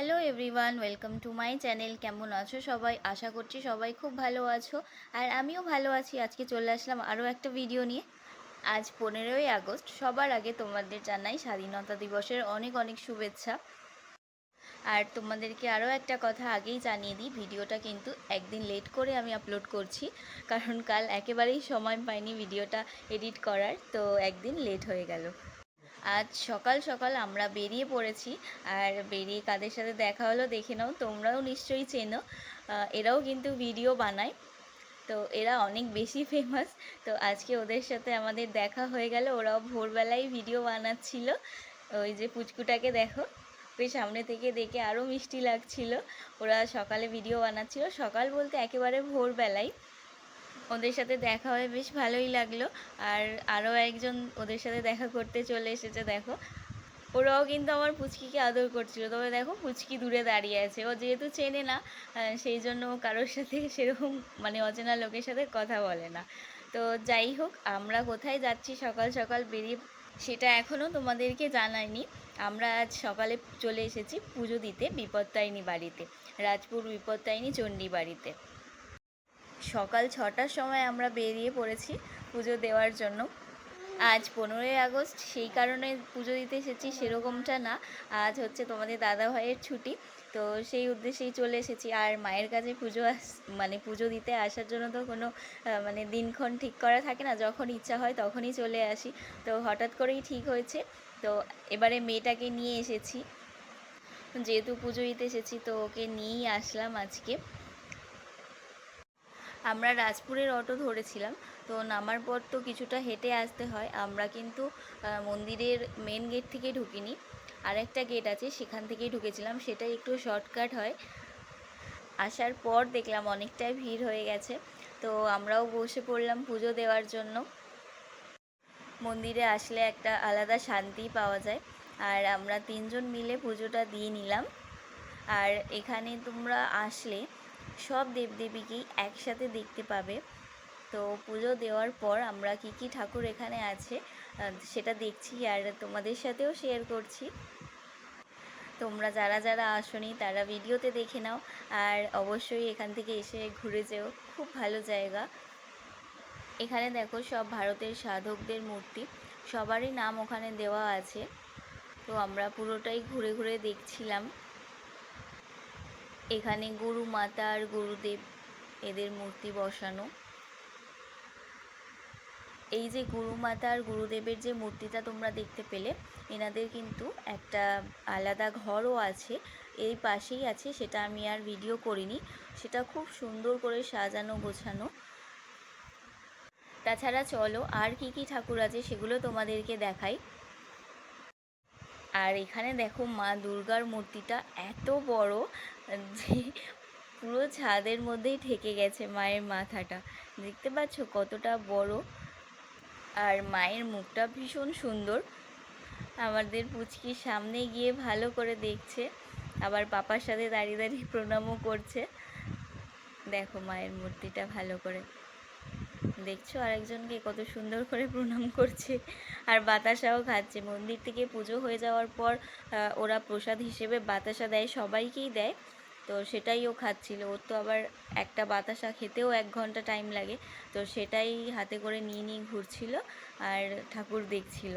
Hello everyone welcome to my channel কেমন আছো সবাই? আশা করছি সবাই খুব ভালো আছো। আর আমিও ভালো আছি। আজকে চলে আসলাম আরও একটা ভিডিও নিয়ে। আজ পনেরোই আগস্ট, সবার আগে তোমাদের জানাই স্বাধীনতা দিবসের অনেক অনেক শুভেচ্ছা। আর তোমাদেরকে আরও একটা কথা আগেই জানিয়ে দিই, ভিডিওটা কিন্তু একদিন লেট করে আমি আপলোড করছি, কারণ কাল একেবারেই সময় পাইনি ভিডিওটা এডিট করার, তো একদিন লেট হয়ে গেল। আজ সকাল সকাল আমরা বেরিয়ে পড়েছি। আর বেরিয়ে কাদের সাথে দেখা হলো দেখে নাও, তোমরাও নিশ্চয়ই চেনো। এরাও কিন্তু ভিডিও বানায়। তো এরা অনেক বেশি ফেমাস তো আজকে ওদের সাথে আমাদের দেখা হয়ে গেল। ওরাও ভোরবেলায় ভিডিও বানাচ্ছিল। ওই যে পুচকুটাকে দেখো ওই সামনে থেকে দেখে আরও মিষ্টি লাগছিল। ওরা সকালে ভিডিও বানাচ্ছিল। সকাল বলতে একেবারে ভোরবেলায়। ওদের সাথে দেখা হয়ে বেশ ভালোই লাগল। আর আরও একজন ওদের সাথে দেখা করতে চলে এসেছে, দেখো। ওরাও কিন্তু আমার পুচকিকে আদর করছিল। তবে দেখো, পুচকি দূরে দাঁড়িয়ে আছে। ও যেহেতু চেনে না সেই জন্য কারোর সাথে সেরকম মানে অচেনা লোকের সাথে কথা বলে না। তো যাই হোক, আমরা কোথায় যাচ্ছি সকাল সকাল বেরিয়ে, সেটা এখনও তোমাদেরকে জানাইনি। আমরা আজ সকালে চলে এসেছি পুজো দিতে, বিপত্তারিণী বাড়িতে। রাজপুর বিপত্তারিণী চণ্ডী বাড়িতে সকাল ছটার সময় আমরা বেরিয়ে পড়েছি পুজো দেওয়ার জন্য। আজ পনেরোই আগস্ট, সেই কারণে পুজো দিতে এসেছি সেরকমটা না। আজ হচ্ছে তোমাদের দাদা ভাইয়ের ছুটি, তো সেই উদ্দেশ্যেই চলে এসেছি। আর মায়ের কাছে পুজো আস মানে পুজো দিতে আসার জন্য তো কোনো মানে দিনক্ষণ ঠিক করা থাকে না। যখন ইচ্ছা হয় তখনই চলে আসি। তো হঠাৎ করেই ঠিক হয়েছে। তো এবারে মেয়েটাকে নিয়ে এসেছি। যেহেতু পুজো দিতে এসেছি, তো ওকে নিয়েই আসলাম আজকে। আমরা রাজপুরের অটো ধরেছিলাম। তো নামার পর তো কিছুটা হেঁটে আসতে হয়। আমরা কিন্তু মন্দিরের মেন গেট থেকে ঢুকিনি। আরেকটা গেট আছে, সেখান থেকেই ঢুকেছিলাম। সেটা একটু শর্টকাট হয়। আসার পর দেখলাম অনেকটাই ভিড় হয়ে গেছে। তো আমরাও বসে পড়লাম পুজো দেওয়ার জন্য। মন্দিরে আসলে একটা আলাদা শান্তি পাওয়া যায়। আর আমরা তিনজন মিলে পুজোটা দিয়ে নিলাম। আর এখানে তোমরা আসলে সব দেবদেবীকেই একসাথে দেখতে পাবে। তো পুজো দেওয়ার পর আমরা কি কি ঠাকুর এখানে আছে সেটা দেখছি আর তোমাদের সাথেও শেয়ার করছি। তোমরা যারা যারা আসনি তারা ভিডিওতে দেখে নাও আর অবশ্যই এখান থেকে এসে ঘুরে যেও, খুব ভালো জায়গা। এখানে দেখো সব ভারতের সাধকদের মূর্তি, সবারই নাম ওখানে দেওয়া আছে। তো আমরা পুরোটাই ঘুরে ঘুরে দেখছিলাম। এখানে গুরু মাতা আর গুরুদেব এদের মূর্তি বসানো। এই যে গুরু মাতা আর গুরুদেবের যে মূর্তিটা তোমরা দেখতে পেলে, এনাদের কিন্তু একটা আলাদা ঘরও আছে। এই পাশেই আছে, সেটা আমি আর ভিডিও করিনি। সেটা খুব সুন্দর করে সাজানো, গোছানো। তাছাড়া চলো, আর কি কি ঠাকুর আছে সেগুলো তোমাদেরকে দেখাই। আর এখানে দেখো মা দুর্গার মূর্তিটা এত বড় যে পুরো ছাদের মধ্যেই ঠেকে গেছে মায়ের মাথাটা। দেখতে পাচ্ছ কতটা বড়? আর মায়ের মুখটা ভীষণ সুন্দর। আমাদের পুচকির সামনে গিয়ে ভালো করে দেখছে। আবার পাপার সাথে দাঁড়িয়ে দাঁড়িয়ে প্রণামও করছে। দেখো মায়ের মূর্তিটা ভালো করে। দেখছ আরেকজনকে কত সুন্দর করে প্রণাম করছে। আর বাতাসাও খাচ্ছে। মন্দির থেকে পুজো হয়ে যাওয়ার পর ওরা প্রসাদ হিসেবে বাতাসা দেয়, সবাইকেই দেয়। তো সেটাই ও খাচ্ছিল। ওর তো আবার একটা বাতাসা খেতেও এক ঘণ্টা টাইম লাগে। তো সেটাই হাতে করে নিয়ে নিয়ে ঘুরছিল আর ঠাকুর দেখছিল।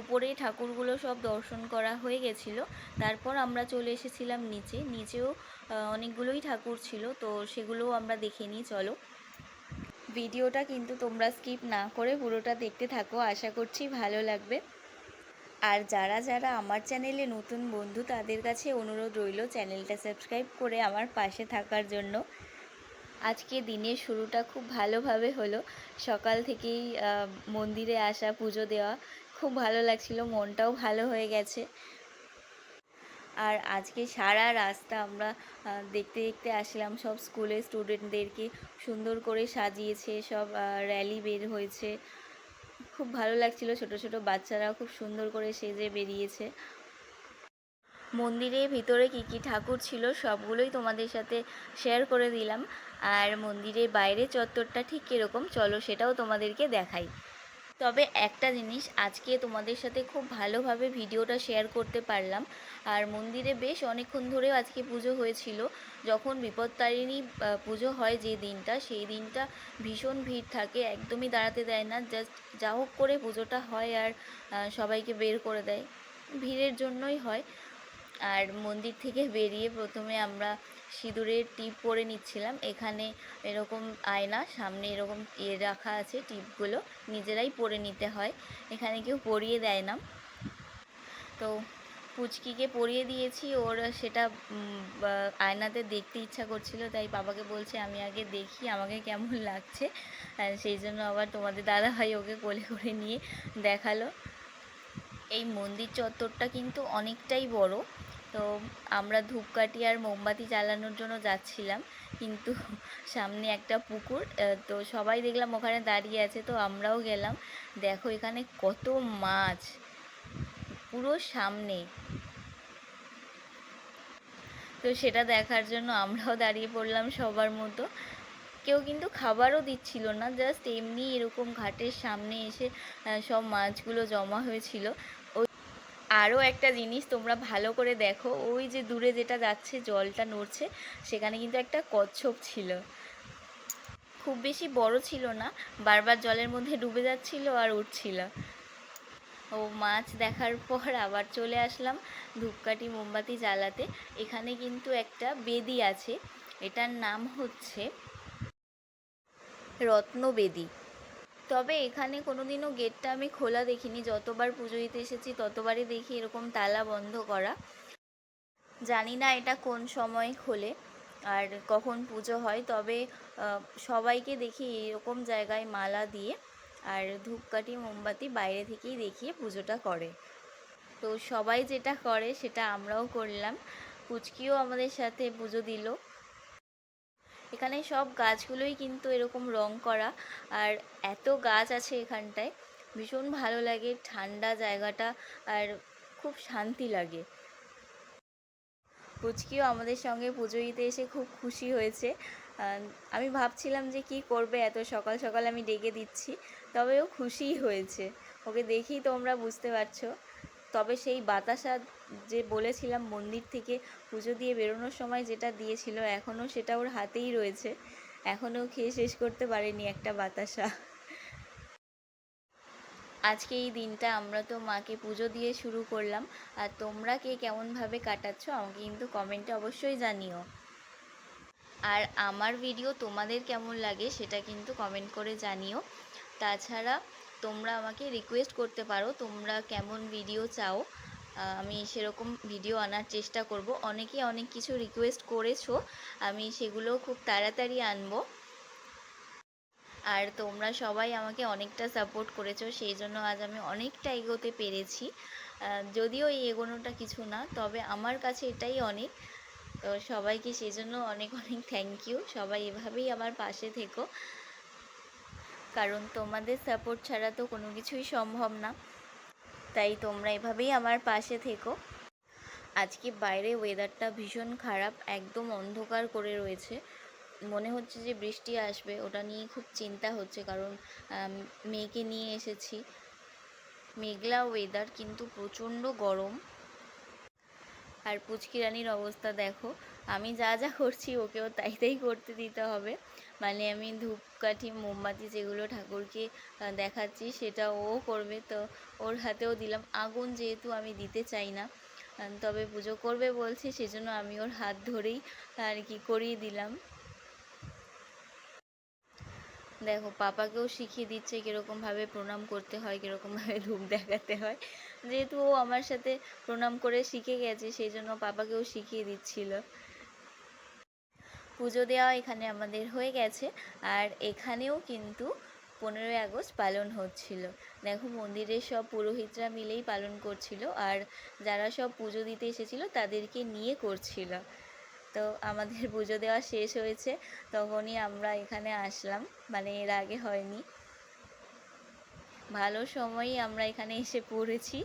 উপরে ঠাকুরগুলো সব দর্শন করা হয়ে গেছিল। তারপর আমরা চলে এসেছিলাম নিচে। নিচেও অনেকগুলোই ঠাকুর ছিল। তো সেগুলোও আমরা দেখে নিই, চলো। ভিডিওটা কিন্তু তোমরা স্কিপ না করে পুরোটা দেখতে থাকো, আশা করছি ভালো লাগবে। আর যারা যারা আমার চ্যানেলে নতুন বন্ধু, তাদের কাছে অনুরোধ রইল চ্যানেলটা সাবস্ক্রাইব করে আমার পাশে থাকার জন্য। আজকে দিনের শুরুটা খুব ভালোভাবে হলো। সকাল থেকেই মন্দিরে আসা, পুজো দেওয়া খুব ভালো লাগছিল, মনটাও ভালো হয়ে গেছে। আর আজকে সারা রাস্তা আমরা দেখতে দেখতে আসলাম। সব স্কুলের স্টুডেন্টদেরকে সুন্দর করে সাজিয়েছে, সব র্যালি বের হয়েছে। খুব ভালো লাগছিল, ছোট ছোট বাচ্চারাও খুব সুন্দর করে সেজে বেরিয়েছে। মন্দিরের ভিতরে কী কী ঠাকুর ছিল, সবগুলোই তোমাদের সাথে শেয়ার করে দিলাম। আর মন্দিরের বাইরে চত্বরটা ঠিক কীরকম, চলো সেটাও তোমাদেরকে দেখাই। তবে একটা জিনিস, আজকে তোমাদের সাথে খুব ভালোভাবে ভিডিওটা শেয়ার করতে পারলাম। আর মন্দিরে বেশ অনেকক্ষণ ধরেও আজকে পুজো হয়েছিল। যখন বিপদতারিণী পুজো হয় যে দিনটা, সেই দিনটা ভীষণ ভিড় থাকে, একদমই দাঁড়াতে দেয় না। জাস্ট যা হোক করে পুজোটা হয় আর সবাইকে বের করে দেয়। ভিড়ের জন্যই হয়। আর মন্দির থেকে বেরিয়ে প্রথমে আমরা সিঁদুরের টিপ পরে নিচ্ছিলাম। এখানে এরকম আয়না, সামনে এরকম ইয়ে রাখা আছে টিপগুলো, নিজেরাই পরে নিতে হয়। এখানে কেউ পরিয়ে দেয় না। তো পুচকিকে পরিয়ে দিয়েছি, ওর সেটা আয়নাতে দেখতে ইচ্ছা করছিল, তাই বাবাকে বলছে, আমি আগে দেখি, আমাকে কেমন লাগছে। সেই জন্য আবার তোমাদের দাদা ভাই ওকে কোলে করে নিয়ে দেখাল। এই মন্দির চত্বরটা কিন্তু অনেকটাই বড়। তো আমরা ধূপকাঠি আর মোমবাতি জ্বালানোর জন্য যাচ্ছিলাম, কিন্তু সামনে একটা পুকুর তো সবাই দেখলাম ওখানে দাঁড়িয়ে আছে, তো আমরাও গেলাম। দেখো এখানে কত মাছ, পুরো সামনে। তো সেটা দেখার জন্য আমরাও দাঁড়িয়ে পড়লাম সবার মতো। কেউ কিন্তু খাবারও দিচ্ছিল না, জাস্ট এমনি এরকম ঘাটের সামনে এসে সব মাছগুলো জমা হয়েছিল। আরও একটা জিনিস তোমরা ভালো করে দেখো, ওই যে দূরে যেটা যাচ্ছে, জলটা নড়ছে, সেখানে কিন্তু একটা কচ্ছপ ছিল। খুব বেশি বড় ছিল না, বারবার জলের মধ্যে ডুবে যাচ্ছিল আর উঠছিল। ও মাছ দেখার পর আবার চলে আসলাম ধূপকাঠি মোমবাতি জ্বালাতে। এখানে কিন্তু একটা বেদি আছে, এটার নাম হচ্ছে রত্নবেদী। তবে এখানে কোনোদিনও গেটটা আমি খোলা দেখিনি। যতবার পুজো দিতে এসেছি, ততবারই দেখি এরকম তালা বন্ধ করা। জানি না এটা কোন সময় খোলে আর কখন পুজো হয়, তবে সবাইকে দেখি এরকম জায়গায় মালা দিয়ে আর ধূপকাঠি, মোমবাতি বাইরে থেকেই দেখিয়ে পুজোটা করে। তো সবাই যেটা করে সেটা আমরাও করলাম। পুচকিও আমাদের সাথে পুজো দিল। এখানে সব গাছগুলোই কিন্তু এরকম রং করা। আর এত গাছ আছে এখানটায়, ভীষণ ভালো লাগে, ঠান্ডা জায়গাটা, আর খুব শান্তি লাগে। পুচকিও আমাদের সঙ্গে পুজো দিতে এসে খুব খুশি হয়েছে। আমি ভাবছিলাম যে কি করবে এত সকাল সকাল আমি ডেকে দিচ্ছি, তবে ও খুশিই হয়েছে। ওকে দেখেই তোমরা বুঝতে পারছ। তবে সেই বাতাসা যে বলেছিলাম মন্দির থেকে পুজো দিয়ে বেরোনোর সময় যেটা দিয়েছিল, এখনও সেটা ওর হাতেই রয়েছে। এখনও খেয়ে শেষ করতে পারেনি একটা বাতাসা। আজকে এই দিনটা আমরা তো মাকে পুজো দিয়ে শুরু করলাম। আর তোমরা কে কেমনভাবে কাটাচ্ছ আমাকে কিন্তু কমেন্টে অবশ্যই জানিও। আর আমার ভিডিও তোমাদের কেমন লাগে সেটা কিন্তু কমেন্ট করে জানিও। তাছাড়া তোমরা আমাকে রিকোয়েস্ট করতে পারো তোমরা কেমন ভিডিও চাও। আমি সেরকম ভিডিও আনার চেষ্টা করব। অনেকে অনেক কিছু রিকোয়েস্ট করেছ, আমি সেগুলো খুব তাড়াতাড়ি আনব। আর তোমরা সবাই আমাকে অনেকটা সাপোর্ট করেছ, সেই জন্য আজ আমি অনেকটা এগোতে পেরেছি। যদিও এই এগোনোটা কিছু না, তবে আমার কাছে এটাই অনেক। তো সবাইকে সেই জন্য অনেক অনেক থ্যাংক ইউ সবাই এভাবেই আমার পাশে থেকো। কারণ তোমাদের সাপোর্ট ছাড়া তো কোনো কিছুই সম্ভব না। তাই তোমরা এভাবেই আমার পাশে থেকো। আজকে বাইরে ওয়েদারটা ভীষণ খারাপ, একদম অন্ধকার করে রয়েছে। মনে হচ্ছে যে বৃষ্টি আসবে, ওটা নিয়ে খুব চিন্তা হচ্ছে কারণ মেয়েকে নিয়ে এসেছি। মেঘলা ওয়েদার কিন্তু প্রচণ্ড গরম। আর পুচকি রানীর অবস্থা দেখো আমি যা যা করছি ওকেও তাই তাই করতে দিতে হবে। মানে আমি ধূপকাঠি, মোমবাতি যেগুলো ঠাকুরকে দেখাচ্ছি সেটা ও করবে। তো ওর হাতেও দিলাম। আগুন যেহেতু আমি দিতে চাই না তবে পুজো করবে বলছে, সেজন্য আমি ওর হাত ধরেই আর কি করিয়ে দিলাম। দেখো, পাপাকেও শিখিয়ে দিচ্ছে কীরকমভাবে প্রণাম করতে হয়, কীরকমভাবে ধূপ দেখাতে হয়। যেহেতু ও আমার সাথে প্রণাম করে শিখে গেছে সেই জন্য পাপাকেও শিখিয়ে দিচ্ছিল। পুজো দেওয়া এখানে আমাদের হয়ে গেছে। আর এখানেও কিন্তু পনেরোই আগস্ট পালন হচ্ছিল। দেখো মন্দিরের সব পুরোহিতরা মিলেই পালন করছিল আর যারা সব পুজো দিতে এসেছিল তাদেরকে নিয়ে করছিল। তো আমাদের পুজো দেওয়া শেষ হয়েছে, তখনই আমরা এখানে আসলাম। মানে এর আগে হয়নি। ভালো সময়ই আমরা এখানে এসে পড়েছি।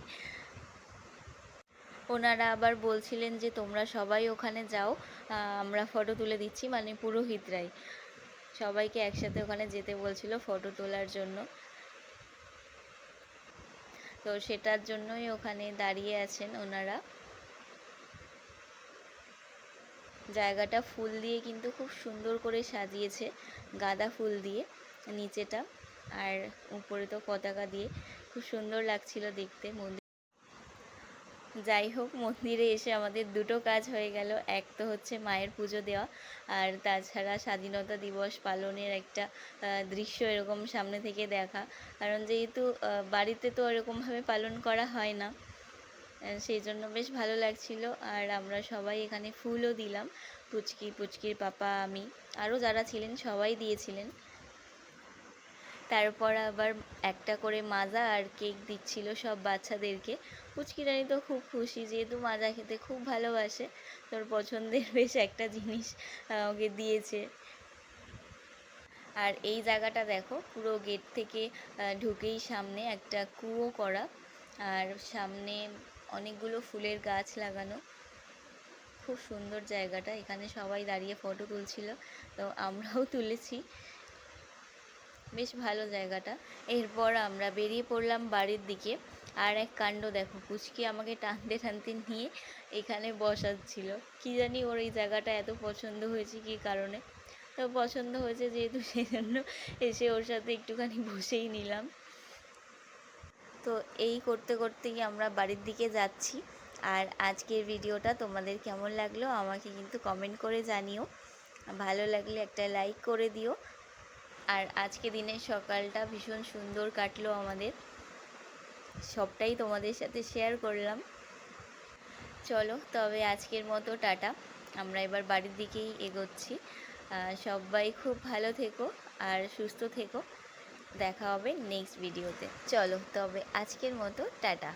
ওনারা আবার বলছিলেন যে তোমরা সবাই ওখানে যাও। আমরা ফটো তুলে দিচ্ছি মানে পুরোহিতরাই। সবাইকে একসাথে ওখানে যেতে বলছিল ফটো তোলার জন্য। তো সেটার জন্যই ওখানে দাঁড়িয়ে আছেন ওনারা। জায়গাটা ফুল দিয়ে কিন্তু খুব সুন্দর করে সাজিয়েছে, গাঁদা ফুল দিয়ে নিচেটা। আর উপরে তো পতাকা দিয়ে। খুব সুন্দর লাগছিল দেখতে, মন্দির যাই হোক, মন্দিরে এসে আমাদের দুটো কাজ হয়ে গেল। এক তো হচ্ছে মায়ের পুজো দেওয়া, আর তাছাড়া স্বাধীনতা দিবস পালনের একটা দৃশ্য এরকম সামনে থেকে দেখা। কারণ যেহেতু বাড়িতে তো এরকমভাবে পালন করা হয় না সেই জন্য বেশ ভালো লাগছিল। আর আমরা সবাই এখানে ফুলও দিলাম। পুচকি, পুচকির পাপা, আমি, আরও যারা ছিলেন সবাই দিয়েছিলেন। তারপর আবার একটা করে মাজা আর কেক দিচ্ছিল সব বাচ্চাদেরকে। পুচকি রানী তো খুব খুশি, যেহেতু মাজা খেতে খুব ভালোবাসে, তোর পছন্দের বেশ একটা জিনিস ওকে দিয়েছে। আর এই জায়গাটা দেখো, পুরো গেট থেকে ঢুকেই সামনে একটা কুয়ো করা, আর সামনে অনেকগুলো ফুলের গাছ লাগানো। খুব সুন্দর জায়গাটা, এখানে সবাই দাঁড়িয়ে ফটো তুলছিল, তো আমরাও তুলেছি। বেশ ভালো জায়গাটা। এরপর আমরা বেরিয়ে পড়লাম বাড়ির দিকে। আর এক কাণ্ড দেখো, পুচকি আমাকে টানতে টানতে নিয়ে এখানে বসাচ্ছিল। কি জানি ওর এই জায়গাটা এত পছন্দ হয়েছে কী কারণে। তো পছন্দ হয়েছে যেহেতু সেই জন্য এসে ওর সাথে একটুখানি বসেই নিলাম। তো এই করতে করতেই আমরা বাড়ির দিকে যাচ্ছি। আর আজকের ভিডিওটা তোমাদের কেমন লাগল আমাকে কিন্তু কমেন্ট করে জানিও। ভালো লাগলে একটা লাইক করে দিও। আর আজকে দিনের সকালটা ভীষণ সুন্দর কাটলো আমাদের। সবটাই তোমাদের সাথে শেয়ার করলাম। চলো, তবে আজকের মতো টাটা। আমরা এবার বাড়ির দিকেই এগোচ্ছি। সবাই খুব ভালো থেকো আর সুস্থ থেকো। দেখা হবে নেক্সট ভিডিওতে চলো, তবে আজকের মতো টাটা।